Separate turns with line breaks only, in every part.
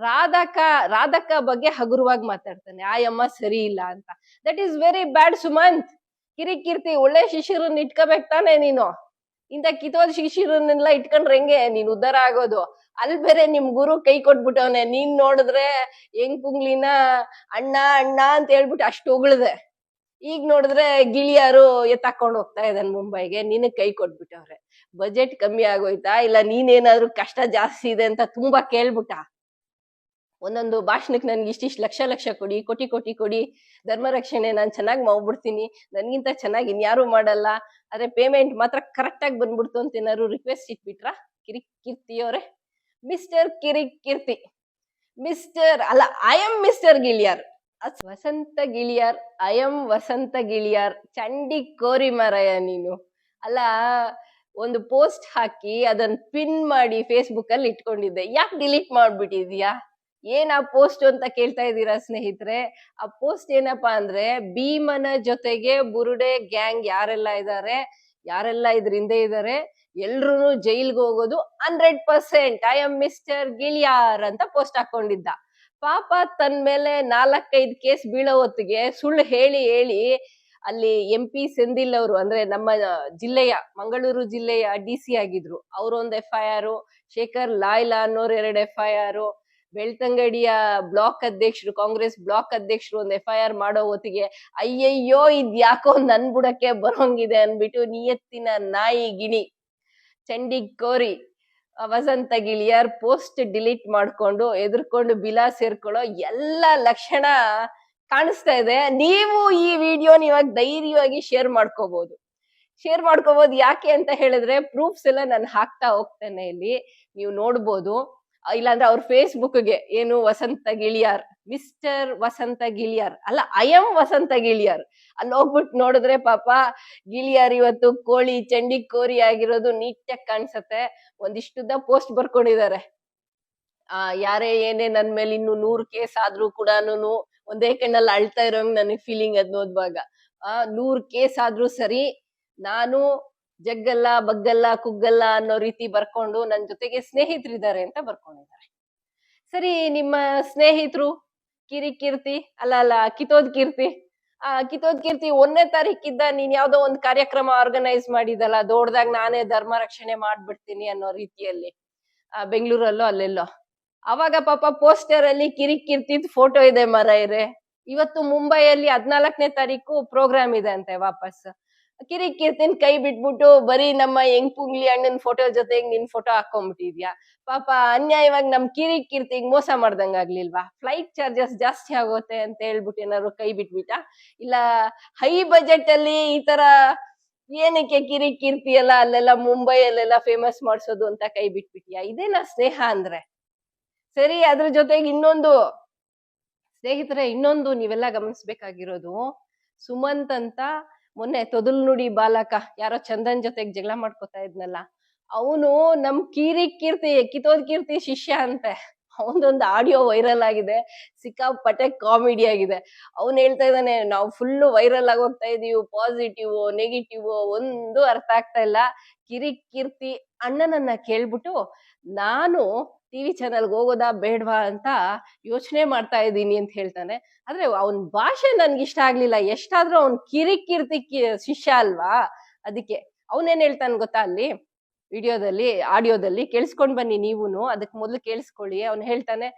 ರಾಧಕ ರಾಧಕ ಬಗ್ಗೆ ಹಗುರವಾಗಿ ಮಾತಾಡ್ತಾನೆ. ಆಯಮ್ಮ ಸರಿ ಇಲ್ಲ ಅಂತ. That is very bad Sumanth ಕಿರಿಕಿರ್ತಿ ಒಳ್ಳೆ ಶಿಷ್ಯರನ್ನ ಇಟ್ಕೋಬೇಕು ತಾನೆ ನೀನು. ಇಂಥ ಕಿತ್ತೋದ್ ಶಿಷ್ಯರನ್ನೆಲ್ಲ ಇಟ್ಕೊಂಡ್ರೆ ಹೆಂಗೆ? ನೀನ್ ಉದ್ದಾರ ಆಗೋದು. ಅಲ್ಲಿ ಬೇರೆ ನಿಮ್ ಗುರು ಕೈ ಕೊಟ್ಬಿಟ್ಟವನೆ. ನೀನ್ ನೋಡಿದ್ರೆ ಹೆಂಗ್ ಪುಂಗ್ಲಿನ ಅಣ್ಣ ಅಣ್ಣ ಅಂತ ಹೇಳ್ಬಿಟ್ಟು ಅಷ್ಟು ಹೊಗಳ್ದೆ ಈಗ ನೋಡಿದ್ರೆ ಗಿಳಿಯಾರು ಎತ್ತಾಕೊಂಡು ಹೋಗ್ತಾ ಇದ್ದಾನೆ ಮುಂಬೈಗೆ. ನಿನಗ್ ಕೈ ಕೊಟ್ಬಿಟ್ಟವ್ರೆ. ಬಜೆಟ್ ಕಮ್ಮಿ ಆಗೋಯ್ತಾ? ಇಲ್ಲ ನೀನೇನಾದ್ರೂ ಕಷ್ಟ ಜಾಸ್ತಿ ಇದೆ ಅಂತ ತುಂಬಾ ಕೇಳ್ಬಿಟ್ಟ. ಒಂದೊಂದು ಭಾಷಣಕ್ಕೆ ನನ್ಗೆ ಇಷ್ಟಿಷ್ಟು ಲಕ್ಷ ಲಕ್ಷ ಕೊಡಿ, ಕೋಟಿ ಕೋಟಿ ಕೊಡಿ, ಧರ್ಮ ರಕ್ಷಣೆ ನಾನು ಚೆನ್ನಾಗಿ ಮಾಡ್ಬಿಡ್ತೀನಿ, ನನಗಿಂತ ಚೆನ್ನಾಗಿ ಇನ್ಯಾರು ಮಾಡಲ್ಲ, ಆದರೆ ಪೇಮೆಂಟ್ ಮಾತ್ರ ಕರೆಕ್ಟಾಗಿ ಬಂದ್ಬಿಡ್ತು ಅಂತ ಏನಾದ್ರು ರಿಕ್ವೆಸ್ಟ್ ಇಟ್ಬಿಟ್ರಾ? ಕಿರಿಕ್ ಕೀರ್ತಿಯವರೇ. ಮಿಸ್ಟರ್ ಕಿರಿಕ್ ಕೀರ್ತಿ. ಮಿಸ್ಟರ್ ಅಲ್ಲ I am mister Giliyar. Vasantha Giliyar I am Vasantha Giliyar. ಚಂಡಿ ಕೋರಿ ಮಾರಾಯ ನೀನು. ಅಲ್ಲ, ಒಂದು ಪೋಸ್ಟ್ ಹಾಕಿ ಅದನ್ನ ಪಿನ್ ಮಾಡಿ ಫೇಸ್ಬುಕ್ ಅಲ್ಲಿ ಇಟ್ಕೊಂಡಿದ್ದೆ. ಯಾಕೆ ಡಿಲೀಟ್ ಮಾಡ್ಬಿಟ್ಟಿದ್ಯಾ? ಏನ್ ಆ ಪೋಸ್ಟ್ ಅಂತ ಕೇಳ್ತಾ ಇದ್ದೀರಾ ಸ್ನೇಹಿತರೆ? ಆ ಪೋಸ್ಟ್ ಏನಪ್ಪಾ ಅಂದ್ರೆ ಭೀಮನ ಜೊತೆಗೆ ಬುರುಡೆ, ಗ್ಯಾಂಗ್ ಯಾರೆಲ್ಲ ಇದ್ದಾರೆ ಯಾರೆಲ್ಲ ಇದ್ರ ಹಿಂದೆ ಇದ್ದಾರೆ ಎಲ್ರು ಜೈಲ್ಗೆ ಹೋಗೋದು hundred percent. I am mister Giliyar ಅಂತ ಪೋಸ್ಟ್ ಹಾಕೊಂಡಿದ್ದ. ಪಾಪ ತನ್ ಮೇಲೆ ನಾಲ್ಕೈದು ಕೇಸ್ ಬೀಳೋ ಹೊತ್ತಿಗೆ ಸುಳ್ಳು ಹೇಳಿ ಹೇಳಿ ಅಲ್ಲಿ ಎಂ ಪಿ ಸೆಂದಿಲ್ ಅವರು ಅಂದ್ರೆ ನಮ್ಮ ಜಿಲ್ಲೆಯ, ಮಂಗಳೂರು ಜಿಲ್ಲೆಯ ಡಿ ಸಿ ಆಗಿದ್ರು. ಅವ್ರೊಂದ್ F I R Shekhar Laila ಅನ್ನೋರ್ ಎರಡ್ ಎಫ್ ಐ ಆರ್ ಬೆಳ್ತಂಗಡಿಯ ಬ್ಲಾಕ್ ಅಧ್ಯಕ್ಷರು, ಕಾಂಗ್ರೆಸ್ ಬ್ಲಾಕ್ ಅಧ್ಯಕ್ಷರು ಒಂದು ಎಫ್ ಐ ಆರ್ ಮಾಡೋ ಹೊತ್ತಿಗೆ, ಅಯ್ಯಯ್ಯೋ ಇದ್ ಯಾಕೋ ನನ್ ಬುಡಕ್ಕೆ ಬರೋಂಗಿದೆ ಅನ್ಬಿಟ್ಟು ನಿಯತ್ತಿನ ನಾಯಿ ಗಿಣಿ ಚಂಡಿ ಕೋರಿ ವಸಂತ ಗಿಳಿಯರ್ ಪೋಸ್ಟ್ ಡಿಲೀಟ್ ಮಾಡ್ಕೊಂಡು ಎದುರ್ಕೊಂಡು ಬಿಲಾ ಸೇರ್ಕೊಳ್ಳೋ ಎಲ್ಲ ಲಕ್ಷಣ ಕಾಣಿಸ್ತಾ ಇದೆ. ನೀವು ಈ ವಿಡಿಯೋನ ಇವಾಗ ಧೈರ್ಯವಾಗಿ ಶೇರ್ ಮಾಡ್ಕೋಬಹುದು ಶೇರ್ ಮಾಡ್ಕೋಬಹುದು ಯಾಕೆ ಅಂತ ಹೇಳಿದ್ರೆ, ಪ್ರೂಫ್ಸ್ ಎಲ್ಲ ನಾನು ಹಾಕ್ತಾ ಹೋಗ್ತೇನೆ ಇಲ್ಲಿ. ನೀವು ನೋಡ್ಬೋದು. ಇಲ್ಲಾಂದ್ರೆ ಅವ್ರ ಫೇಸ್ಬುಕ್ಗೆ ಏನು ವಸಂತ ಗಿಳಿಯಾರ್ ಮಿಸ್ಟರ್ ವಸಂತ ಗಿಳಿಯಾರ್, ಅಲ್ಲ ಐ ಎಂ ವಸಂತ ಗಿಳಿಯಾರ್. ಅಲ್ಲಿ ಹೋಗ್ಬಿಟ್ಟು ನೋಡಿದ್ರೆ ಪಾಪ ಗಿಳಿಯಾರ್ ಇವತ್ತು ಕೋಳಿ, ಚಂಡಿ ಕೋರಿ ಆಗಿರೋದು ನೀಟಾಗಿ ಕಾಣಿಸತ್ತೆ. ಒಂದಿಷ್ಟುದ ಪೋಸ್ಟ್ ಬರ್ಕೊಂಡಿದ್ದಾರೆ ಆ, ಯಾರೇ ಏನೇ ನನ್ ಮೇಲೆ ಇನ್ನು ನೂರು ಕೇಸ್ ಆದ್ರೂ ಕೂಡ ಒಂದೇ ಕಣ್ಣಲ್ಲಿ ಅಳ್ತಾ ಇರೋಂಗ್ ನನಗೆ ಫೀಲಿಂಗ್ ಅದ್ ನೋಡುವಾಗ. ಆ, ನೂರ್ ಕೇಸ್ ಆದ್ರೂ ಸರಿ, ನಾನು ಜಗ್ಗಲ್ಲ, ಬಗ್ಗಲ್ಲ, ಕುಗ್ಗಲ್ಲ ಅನ್ನೋ ರೀತಿ ಬರ್ಕೊಂಡು ನನ್ನ ಜೊತೆಗೆ ಸ್ನೇಹಿತರಿದ್ದಾರೆ ಅಂತ ಬರ್ಕೊಂಡಿದ್ದಾರೆ. ಸರಿ, ನಿಮ್ಮ ಸ್ನೇಹಿತರು ಕಿರಿ ಕೀರ್ತಿ, ಅಲ್ಲ ಅಲ್ಲ, ಕಿತೋದ್ ಕೀರ್ತಿ. ಆ, ಕಿತೋದ್ ಕೀರ್ತಿ ಒಂದನೇ ತಾರೀಕಿದ್ದ ನೀನ್ ಯಾವ್ದೋ ಒಂದು ಕಾರ್ಯಕ್ರಮ ಆರ್ಗನೈಸ್ ಮಾಡಿದಲ್ಲ, ದೊಡ್ಡದಾಗ ನಾನೇ ಧರ್ಮ ರಕ್ಷಣೆ ಮಾಡ್ಬಿಡ್ತೀನಿ ಅನ್ನೋ ರೀತಿಯಲ್ಲಿ, ಆ, ಬೆಂಗಳೂರಲ್ಲೋ, ಅಲ್ಲೆಲ್ಲೋ. ಅವಾಗ ಪಾಪ ಪೋಸ್ಟರ್ ಅಲ್ಲಿ ಕಿರಿ ಕೀರ್ತಿದ್ ಫೋಟೋ ಇದೆ ಮರ ಇವತ್ತು ಮುಂಬೈಯಲ್ಲಿ ಹದ್ನಾಲ್ಕನೇ ತಾರೀಕು ಪ್ರೋಗ್ರಾಮ್ ಇದೆ ಅಂತೆ ವಾಪಸ್. ಕಿರಿ ಕೀರ್ತಿನ್ ಕೈ ಬಿಟ್ಬಿಟ್ಟು ಬರೀ ನಮ್ಮ ಹೆಂಗ್ ಪುಂಗ್ಲಿ ಅಣ್ಣನ್ ಫೋಟೋ ಜೊತೆಗೆ ನಿನ್ ಫೋಟೋ ಹಾಕೊಂಡ್ಬಿಟ್ಟಿದ್ಯಾ ಪಾಪ ಅನ್ಯಾಯವಾಗಿ ನಮ್ ಕಿರಿ ಕೀರ್ತಿಗ್ ಮೋಸ ಮಾಡ್ದಂಗ ಆಗ್ಲಿಲ್ವಾ? ಫ್ಲೈಟ್ ಚಾರ್ಜಸ್ ಜಾಸ್ತಿ ಆಗುತ್ತೆ ಅಂತ ಹೇಳ್ಬಿಟ್ಟು ಏನಾದ್ರು ಕೈ ಬಿಟ್ಬಿಟ್ಟ? ಇಲ್ಲ ಹೈ ಬಜೆಟ್ ಅಲ್ಲಿ ಈ ತರ ಏನಕ್ಕೆ ಕಿರಿ ಕೀರ್ತಿ ಎಲ್ಲ ಅಲ್ಲೆಲ್ಲ ಮುಂಬೈಯಲ್ಲೆಲ್ಲ ಫೇಮಸ್ ಮಾಡ್ಸೋದು ಅಂತ ಕೈ ಬಿಟ್ಬಿಟ್ಯಾ? ಇದೇನಾ ಸ್ನೇಹ ಅಂದ್ರೆ? ಸರಿ, ಅದ್ರ ಜೊತೆಗೆ ಇನ್ನೊಂದು ಸ್ನೇಹಿತರೆ, ಇನ್ನೊಂದು ನೀವೆಲ್ಲ ಗಮನಿಸ್ಬೇಕಾಗಿರೋದು ಸುಮಂತ್ ಅಂತ ಮೊನ್ನೆ ತೊದಲ್ ನುಡಿ ಬಾಲಕ ಯಾರೋ ಚಂದನ್ ಜೊತೆಗೆ ಜಗಳ ಮಾಡ್ಕೊತಾ ಇದ್ನಲ್ಲ, ಅವನು ನಮ್ ಕೀರಿ ಕೀರ್ತಿ ಕಿತೋದ್ ಕೀರ್ತಿ ಶಿಷ್ಯ ಅಂತೆ. ಅವನದೊಂದು ಆಡಿಯೋ ವೈರಲ್ ಆಗಿದೆ, ಸಿಕ್ಕಾಪಟ್ಟೆ ಕಾಮಿಡಿ ಆಗಿದೆ. ಅವನ್ ಹೇಳ್ತಾ ಇದ್ದಾನೆ, ನಾವು ಫುಲ್ ವೈರಲ್ ಆಗಿ ಹೋಗ್ತಾ ಇದೀವಿ ಪಾಸಿಟಿವ್ ನೆಗೆಟಿವ್ ಒಂದು ಅರ್ಥ ಆಗ್ತಾ ಇಲ್ಲ. ಕಿರಿ ಕೀರ್ತಿ ಅಣ್ಣನನ್ನ ಕೇಳ್ಬಿಟ್ಟು, ನಾನು ಟಿವಿ ಚಾನಲ್ಗೆ ಹೋಗೋದಾ ಬೇಡವಾ ಅಂತ ಯೋಚನೆ ಮಾಡ್ತಾ ಇದ್ದೀನಿ ಅಂತ ಹೇಳ್ತಾನೆ. ಆದ್ರೆ ಅವನ ಭಾಷೆ ನನ್ಗೆ ಇಷ್ಟ ಆಗ್ಲಿಲ್ಲ. ಎಷ್ಟಾದ್ರೂ ಅವ್ನ್ ಕಿರಿ ಕೀರ್ತಿ ಕಿ- ಶಿಷ್ಯ ಅಲ್ವಾ? ಅದಕ್ಕೆ ಅವನೇನ್ ಹೇಳ್ತಾನೆ ಗೊತ್ತಾ ಅಲ್ಲಿ? ವಿಡಿಯೋದಲ್ಲಿ, ಆಡಿಯೋದಲ್ಲಿ ಕೇಳಿಸ್ಕೊಂಡ್ ಬನ್ನಿ ನೀವುನು. ಅದಕ್ಕೆ ಮೊದಲು ಕೇಳಿಸ್ಕೊಳ್ಳಿ. ಅವನು ಹೇಳ್ತಾನೆ,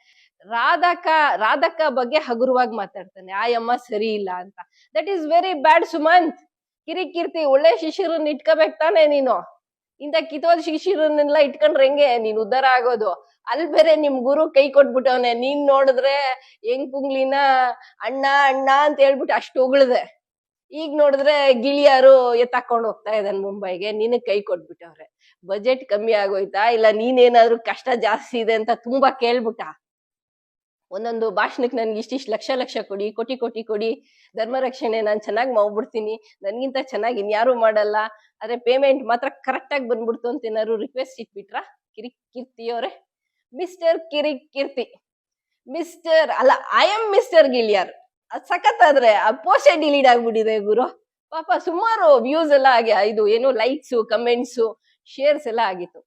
ರಾಧಕ ರಾಧಕ ಬಗ್ಗೆ ಹಗುರವಾಗಿ ಮಾತಾಡ್ತಾನೆ. ಆ ಅಮ್ಮ ಸರಿ ಇಲ್ಲ ಅಂತ. That is very bad Sumanth. Kiri Keerthi ಒಳ್ಳೆ ಶಿಷ್ಯರನ್ನ ಇಟ್ಕೋಬೇಕು ತಾನೆ ನೀನು? ಇಂಥ ಕಿತ್ತೋದ್ ಶಿಶಿರನ್ನೆಲ್ಲ ಇಟ್ಕೊಂಡ್ರೆ ಹೆಂಗೆ ನೀನ್ ಉದ್ದಾರ ಆಗೋದು. ಅಲ್ ಬೇರೆ ನಿಮ್ ಗುರು ಕೈ ಕೊಟ್ಬಿಟ್ಟವನೆ, ನೀನ್ ನೋಡಿದ್ರೆ ಹೆಂಗ್ ಪುಂಗ್ಲಿನ ಅಣ್ಣ ಅಣ್ಣ ಅಂತ ಹೇಳ್ಬಿಟ್ಟು ಅಷ್ಟು ಹೊಗಳ್ದೆ ಈಗ ನೋಡಿದ್ರೆ ಗಿಳಿಯಾರು ಎತ್ತಾಕೊಂಡು ಹೋಗ್ತಾ ಇದ್ದಾನೆ ಮುಂಬೈಗೆ, ನಿನಗ್ ಕೈ ಕೊಟ್ಬಿಟ್ಟವ್ರೆ. ಬಜೆಟ್ ಕಮ್ಮಿ ಆಗೋಯ್ತಾ? ಇಲ್ಲ ನೀನೇನಾದ್ರೂ ಕಷ್ಟ ಜಾಸ್ತಿ ಇದೆ ಅಂತ ತುಂಬಾ ಕೇಳ್ಬಿಟ್ಟ? ಒಂದೊಂದು ಭಾಷಣಕ್ಕೆ ನನ್ಗೆ ಇಷ್ಟಿಷ್ಟು ಲಕ್ಷ ಲಕ್ಷ ಕೊಡಿ, ಕೋಟಿ ಕೋಟಿ ಕೊಡಿ. ಧರ್ಮ ರಕ್ಷಣೆ ನಾನು ಚೆನ್ನಾಗಿ ಮಾಡ್ಬಿಡ್ತೀನಿ. ನನಗಿಂತ ಚೆನ್ನಾಗಿ ಇನ್ಯಾರು ಮಾಡಲ್ಲ. ಆದರೆ ಪೇಮೆಂಟ್ ಮಾತ್ರ ಕರೆಕ್ಟಾಗಿ ಬಂದ್ಬಿಡ್ತು ಅಂತ ಏನಾದ್ರು ರಿಕ್ವೆಸ್ಟ್ ಇಟ್ಬಿಟ್ರಾ? ಕಿರಿ ಕೀರ್ತಿಯವರೇ ಮಿಸ್ಟರ್ ಕಿರಿ, ಕೀರ್ತಿ. ಮಿಸ್ಟರ್ ಅಲ್ಲ ಐ ಎಂ ಮಿಸ್ಟರ್ ಗಿಳಿಯಾರ್. ಅದ್ ಸಖತ್ತಾದ್ರೆ ಆ ಪೋಸ್ಟೇ ಡಿಲೀಟ್ ಆಗ್ಬಿಟ್ಟಿದೆ ಗುರು. ಪಾಪ ಸುಮಾರು ವ್ಯೂಸ್ ಎಲ್ಲ ಆಗಿ, ಇದು ಏನು ಲೈಕ್ಸು ಕಮೆಂಟ್ಸು ಶೇರ್ಸ್ ಎಲ್ಲ ಆಗಿತ್ತು.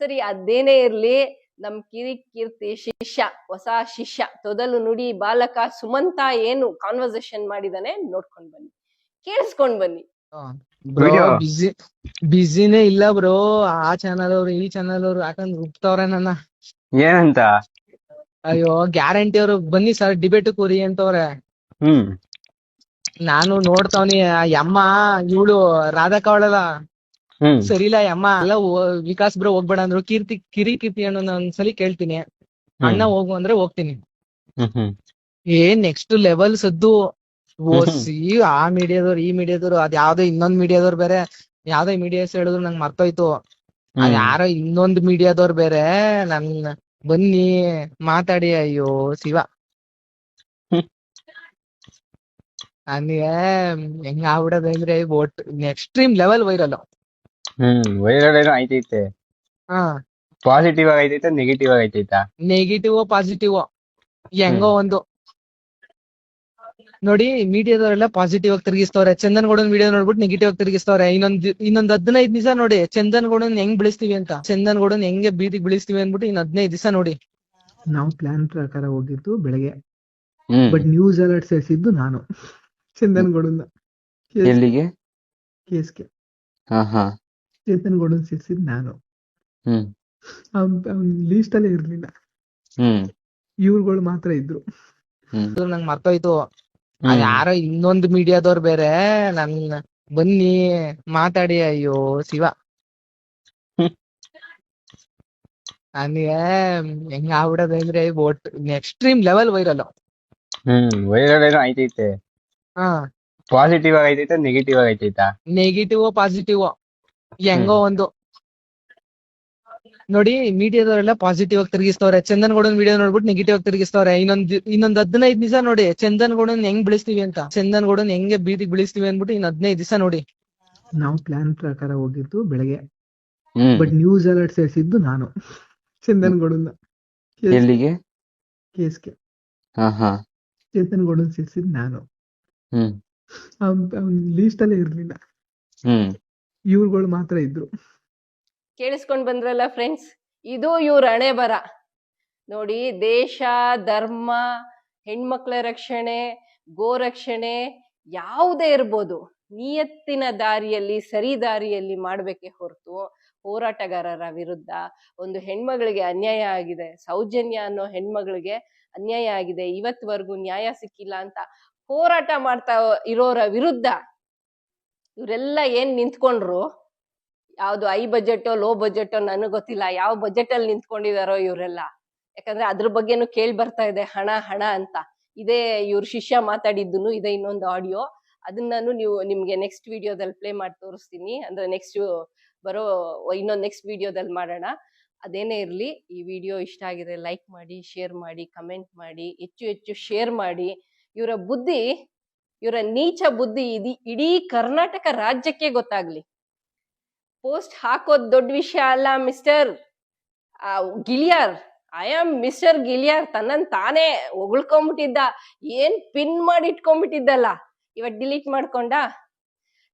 ಸರಿ, ಅದೇನೇ ಇರ್ಲಿ ನಮ್ ಕಿರಿ ಕೀರ್ತಿ ಶಿಷ್ಯ ಹೊಸ ಶಿಷ್ಯ ತೊದಲು ನುಡಿ ಬಾಲಕ ಸುಮಂತ ಏನು ಕಾನ್ವರ್ಸೇಷನ್ ಮಾಡಿದಾನೆ ನೋಡ್ಕೊಂಡ್ ಬನ್ನಿ. ಕೇಳಿಸ್ಕೊಂಡ್ ಬನ್ನಿ.
ಬಿಸಿನೇ ಇಲ್ಲ ಬ್ರೋ ಆ ಚಾನಲ್ ಅವ್ರು ಈ ಚಾನಲ್ ಅವ್ರು ಯಾಕಂದ್ರೆ ರುಬ್ತವ್ರೆ ನನ್ನ.
ಏನಂತ?
ಅಯ್ಯೋ ಗ್ಯಾರಂಟಿ ಅವ್ರು ಬನ್ನಿ ಸರ್ ಡಿಬೇಟ್ ಕೂರಿ ಅಂತವ್ರೆ.
ಹ್ಮ್.
ನಾನು ನೋಡ್ತಾವ್ನಿ ಆ ಯಮ್ಮ ಇವಳು ರಾಧಾ ಅವಳಲ್ಲ
ಹ್ಮ್
ಸರಿ ಇಲ್ಲ ಯಮ್ಮ. ಎಲ್ಲ ವಿಕಾಸ್ ಬ್ರೋ ಹೋಗ್ಬೇಡ ಅಂದ್ರು. ಕೀರ್ತಿ ಕಿರಿ ಕೀರ್ತಿ ಅನ್ನೋ ಒಂದ್ಸಲಿ ಕೇಳ್ತೀನಿ. ಅಣ್ಣ ಹೋಗು ಅಂದ್ರೆ ಹೋಗ್ತೀನಿ. ಏ ನೆಕ್ಸ್ಟ್ ಲೆವೆಲ್ ಸದ್ದು. ಓಸಿ ಆ ಮೀಡಿಯಾದವ್ರು ಈ ಮೀಡಿಯಾದವ್ರು ಅದ್ ಯಾವ್ದೋ ಇನ್ನೊಂದ್ ಮೀಡಿಯಾದವ್ರು ಬೇರೆ. ಯಾವ್ದೋ ಮೀಡಿಯಾಸ್ ಹೇಳಿದ್ರು ನಂಗೆ ಮರ್ತೋಯ್ತು. ಅದ್. ಯಾರೋ ಇನ್ನೊಂದ್ ಮೀಡಿಯಾದವ್ರು ಬೇರೆ. ನನ್ ಬನ್ನಿ ಮಾತಾಡಿ. ಅಯ್ಯೋ ಶಿವ. ನನಗೆ ಹೆಂಗ ಆಗ್ಬಿಡೋದು ಅಂದ್ರೆ ಒಟ್ extreme level viral
hmm viral ಏನೋ ಆಯ್ತೈತೆ.
ಹಾ.
ಪಾಸಿಟಿವ್ ಆಗಿ ಐತೈತೆ ನೆಗೆಟಿವ್ ಆಗಿ ಐತೈತಾ
ನೆಗೆಟಿವ್ ಪಾಸಿಟಿವ್ ಹೆಂಗೋ ಒಂದು. ನೋಡಿ ಮೀಡಿಯಾದವರೆಲ್ಲ ಪಾಸಿಟಿವ್ ಆಗಿ ತಿರುಗಿಸ್ತವ್ರೆ. ಚಂದನ್ ಗೌಡನ್ ವಿಡಿಯೋ ನೋಡ್ಬಿಟ್ಟು ನೆಗೆಟಿವ್ ಆಗಿ ತಿರುಗಿಸ್ತವ್ರೆ. ಇನ್ನೊಂದ್ ಇನ್ನೊಂದ್ ಹದಿನೈದು ದಿವಸ ನೋಡಿ ಚಂದನ್ ಗೌಡನ್ ಹೆಂಗ್ ಬೆಳೆಸ್ತೀವಿ ಅಂತ. ಚಂದನ್ ಗೌಡನ್ ಹೆಂಗೆ ಬೀದಿಗೆ ಬೆಳೆಸ್ತೀವಿ ಅನ್ಬಿಟ್ಟು ಇನ್ನ ಹದಿನೈದು ದಿವಸ ನೋಡಿ.
ನಾವು ಪ್ಲಾನ್ ಪ್ರಕಾರ ಹೋಗಿದ್ದು ಬೆಳಗ್ಗೆ.
ಹ್ಮ್.
ಬಟ್ ನ್ಯೂಸ್ ಅಲರ್ಟ್ ಸೇರಿಸಿದ್ದು ನಾನು. ಚಂದನ್ ಗೌಡನ್ನ.
ಎಲ್ಲಿಗೆ?
ಕೇಸ್ಗೆ
ಹಾ ಹಾ.
ಚೇತನ್ ಗೌಡನ್ ಸೇರಿಸಿದ್ ನಾನು.
ಹ್ಮ್.
ಲೀಸ್ಟ್ ಅಲ್ಲೇ ಇರ್ಲಿಲ್ಲ.
ಹ್ಮ್.
ಇವ್ರುಗಳು ಮಾತ್ರ ಇದ್ರು.
ನಂಗೆ ನಂಗ್ ಮರ್ತೋಯ್ತು. ಯಾರೋ ಇನ್ನೊಂದು ಮೀಡಿಯಾದವ್ರು ಬೇರೆ ನನ್ ಬನ್ನಿ ಮಾತಾಡಿ ಅಯ್ಯೋ ಶಿವ. ನನಗೆ ಹೆಂಗ ಆಗ್ಬಿಡೋದು ಅಂದ್ರೆ ಒಟ್ extreme level viral
hmm viral ಏನೋ ಆಯ್ತೈತೆ.
ಹಾ.
ಪಾಸಿಟಿವ್ ಆಗಿ ಐತೈತೆ ನೆಗೆಟಿವ್ ಆಗಿ ಐತೈತಾ
ನೆಗೆಟಿವ್ ಪಾಸಿಟಿವ್ ಹೆಂಗೋ ಒಂದು ನೋಡಿ ಮೀಡಿಯಾದವರೆಲ್ಲ ಪಾಸಿಟಿವ್ ಆಗಿ ತಿರುಗಿಸ್ತವ್ರೆ. ಚಂದನ್ ಗೌಡನ್ ವಿಡಿಯೋ ನೋಡ್ಬಿಟ್ಟು ನೆಗೆಟಿವ್ ಆಗಿ ತಿರುಗಿಸ್ತವ್ರೆ. ಇನ್ನೊಂದ್ ಇನ್ನೊಂದ್ ಹದಿನೈದು ದಿವಸ ನೋಡಿ ಚಂದನ್ ಗೌಡನ್ ಹೆಂಗ್ ಬೆಳೆಸ್ತೀವಿ ಅಂತ. ಚಂದನ್ ಗೌಡನ್ ಹೆಂಗೆ ಬೀದಿಗೆ ಬೆಳೆಸ್ತೀವಿ ಅಂದ್ಬಿಟ್ಟು ಇನ್ ಹದಿನೈದು ದಿವಸ ನೋಡಿ.
ನಾವು ಪ್ಲಾನ್ ಪ್ರಕಾರ ಹೋಗಿದ್ದು ಬೆಳಗ್ಗೆ. ಬಟ್ ನ್ಯೂಸ್ ಅಲರ್ಟ್ ಸೇರಿಸಿದ್ದು ನಾನು. ಚಂದನ್ ಗೌಡನ್
ಎಲ್ಲಿಗೆ?
ಕೇಸ್ಗೆ.
ಚಂದನ್
ಚೇತನ್ ಗೌಡನ್ ಸೇರಿಸಿದ್ ನಾನು. ಲೀಸ್ಟ್ ಅಲ್ಲೇ ಇರ್ಲಿಲ್ಲ. ಇವ್ರುಗಳು ಮಾತ್ರ ಇದ್ರು.
ಕೇಳಿಸ್ಕೊಂಡ್ ಬಂದ್ರಲ್ಲ ಫ್ರೆಂಡ್ಸ್ ಇದು ಇವ್ರ ಹಣೆ ಬರ ನೋಡಿ, ದೇಶ, ಧರ್ಮ, ಹೆಣ್ಮಕ್ಳ ರಕ್ಷಣೆ, ಗೋ ರಕ್ಷಣೆ ಯಾವುದೇ ಇರ್ಬೋದು ನಿಯತ್ತಿನ ದಾರಿಯಲ್ಲಿ, ಸರಿ ದಾರಿಯಲ್ಲಿ ಮಾಡ್ಬೇಕೆ ಹೊರತು ಹೋರಾಟಗಾರರ ವಿರುದ್ಧ ಒಂದು ಹೆಣ್ಮಗಳಿಗೆ ಅನ್ಯಾಯ ಆಗಿದೆ, ಸೌಜನ್ಯ ಅನ್ನೋ ಹೆಣ್ಮಗಳಿಗೆ ಅನ್ಯಾಯ ಆಗಿದೆ, ಇವತ್ವರೆಗೂ ನ್ಯಾಯ ಸಿಕ್ಕಿಲ್ಲ ಅಂತ ಹೋರಾಟ ಮಾಡ್ತಾ ಇರೋರ ವಿರುದ್ಧ ಇವರೆಲ್ಲ ಏನ್ ನಿಂತ್ಕೊಂಡ್ರು? ಯಾವ್ದು ಐ ಬಜೆಟೋ ಲೋ ಬಜೆಟೋ ನನಗೆ ಗೊತ್ತಿಲ್ಲ. ಯಾವ ಬಜೆಟ್ ಅಲ್ಲಿ ನಿಂತ್ಕೊಂಡಿದಾರೋ ಇವರೆಲ್ಲ. ಯಾಕಂದ್ರೆ ಅದ್ರ ಬಗ್ಗೆನು ಕೇಳಿ ಬರ್ತಾ ಇದೆ, ಹಣ ಹಣ ಅಂತ. ಇದೇ ಇವ್ರ ಶಿಷ್ಯ ಮಾತಾಡಿದ್ದು ಇದೆ ಇನ್ನೊಂದು ಆಡಿಯೋ ಅದನ್ನ ನೀವು ನಿಮ್ಗೆ ನೆಕ್ಸ್ಟ್ ವಿಡಿಯೋದಲ್ಲಿ ಪ್ಲೇ ಮಾಡಿ ತೋರಿಸ್ತೀನಿ. ಅಂದ್ರೆ ನೆಕ್ಸ್ಟ್ ಬರೋ, ಇನ್ನೊಂದು ನೆಕ್ಸ್ಟ್ ವಿಡಿಯೋದಲ್ಲಿ ಮಾಡೋಣ. ಅದೇನೇ ಇರಲಿ, ಈ ವಿಡಿಯೋ ಇಷ್ಟ ಆಗಿದೆ ಲೈಕ್ ಮಾಡಿ ಶೇರ್ ಮಾಡಿ ಕಮೆಂಟ್ ಮಾಡಿ, ಹೆಚ್ಚು ಹೆಚ್ಚು ಶೇರ್ ಮಾಡಿ. ಇವರ ಬುದ್ಧಿ ಇವರ ನೀಚ ಬುದ್ಧಿ ಇದು, ಇಡೀ ಕರ್ನಾಟಕ ರಾಜ್ಯಕ್ಕೆ ಗೊತ್ತಾಗ್ಲಿ. ಪೋಸ್ಟ್ ಹಾಕೋದ್ ದೊಡ್ಡ ವಿಷಯ ಅಲ್ಲ mister Giliyar. I am mister Giliyar. ತನ್ನನ್ ತಾನೇ ಹೊಗಳ್ಕೊಂಬಿಟ್ಟಿದ್ದ. ಏನ್ ಪಿನ್ ಮಾಡಿ ಇಟ್ಕೊಂಡ್ಬಿಟ್ಟಿದ್ದಲ್ಲ ಇವತ್ ಡಿಲೀಟ್ ಮಾಡ್ಕೊಂಡ?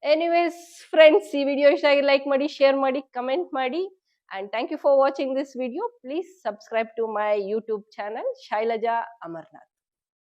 ಎನಿವೇಸ್ ಫ್ರೆಂಡ್ಸ್, ಈ ವಿಡಿಯೋ ಇಷ್ಟ ಆಗಿ ಲೈಕ್ ಮಾಡಿ, ಶೇರ್ ಮಾಡಿ, ಕಮೆಂಟ್ ಮಾಡಿ. And thank you for watching this video. Please subscribe to my YouTube channel, Shailaja Amarnath.